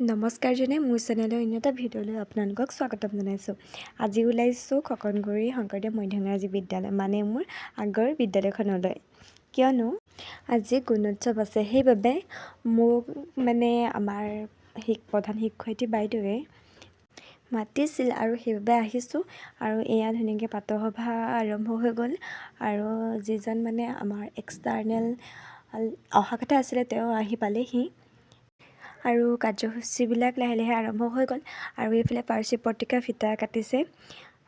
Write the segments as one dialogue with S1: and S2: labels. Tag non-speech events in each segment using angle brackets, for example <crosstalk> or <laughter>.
S1: নমস্কাৰ জনাই মোৰ চেনেলৰ অন্য এটা ভিডিঅ'লৈ আপোনালোকক স্বাগতম জনাইছোঁ। আজি ওলাইছোঁ খকনগুৰি শংকৰদেৱ মধ্য ইংৰাজী বিদ্যালয় মানে মোৰ আগৰ বিদ্যালয়খনলৈ। কিয়নো আজি গুণোৎসৱ আছে সেইবাবে মোক মানে আমাৰ শিক প্ৰধান শিক্ষয়িত্ৰী বাইদেৱে মাতিছিল আৰু সেইবাবে আহিছোঁ আৰু এয়া ধুনীয়াকৈ প্ৰাতঃ সভা আৰম্ভ হৈ গ'ল আৰু যিজন মানে আমাৰ এক্সটাৰ্নেল অহা কথা আছিলে তেওঁ আহি পালেহি। আৰু কাৰ্যসূচীবিলাক লাহে লাহে আৰম্ভ হৈ গ'ল। আৰু এইফালে পাৰ্চী পত্ৰিকা ফিটা কাটিছে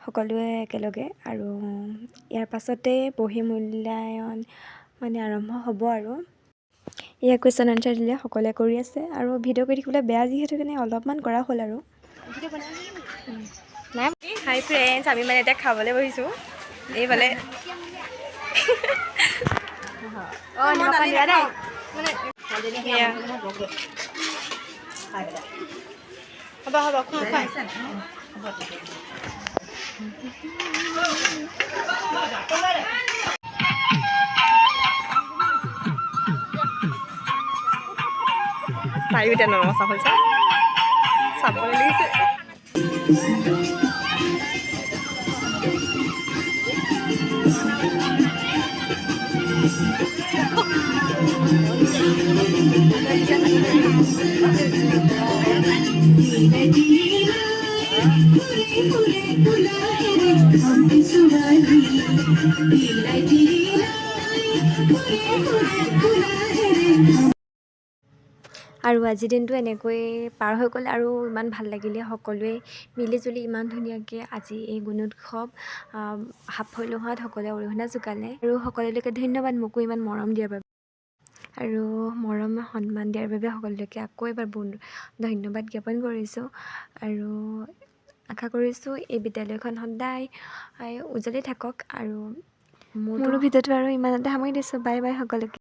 S1: সকলোৱে একেলগে। আৰু ইয়াৰ পাছতে বহী মূল্যায়ন মানে আৰম্ভ হ'ব আৰু। এয়া কুৱেশ্যন আনচাৰ দিলে সকলোৱে কৰি আছে। আৰু ভিডিঅ' কৰি থাকিবলৈ বেয়া যিহেতু কাৰণে অলপমান কৰা হ'ল আৰু। হাই ফ্ৰেণ্ডছ আমি মানে এতিয়া খাবলৈ বহিছোঁ। এইফালে। অঁ নিমখ <laughs> দিয়া দেই এয়া হ'ব হ'ব খোৱা খোৱা তাইও এতিয়া নৰমচা হৈছে চাবলৈ লাগিছে আৰু আজিৰ দিনটো এনেকৈ পাৰ হৈ গ'ল আৰু ইমান ভাল লাগিলে সকলোৱে মিলিজুলি ইমান ধুনীয়াকৈ আজি এই গুণোৎসৱ সাফল্য হোৱাত সকলোৱে অৰিহণা যোগালে। আৰু সকলোলৈকে ধন্যবাদ মোকো ইমান মৰম দিয়াৰ বাবে। আৰু মৰম সন্মান দিয়াৰ বাবে সকলোলৈকে আকৌ এবাৰ ধন্যবাদ জ্ঞাপন কৰিছোঁ। আৰু আশা কৰিছোঁ এই বিদ্যালয়খন সদায় উজ্জ্বলি থাকক আৰু মোৰো ভিডিঅ'টো আৰু ইমানতে সামৰি দিছোঁ। বাই বাই সকলোকে।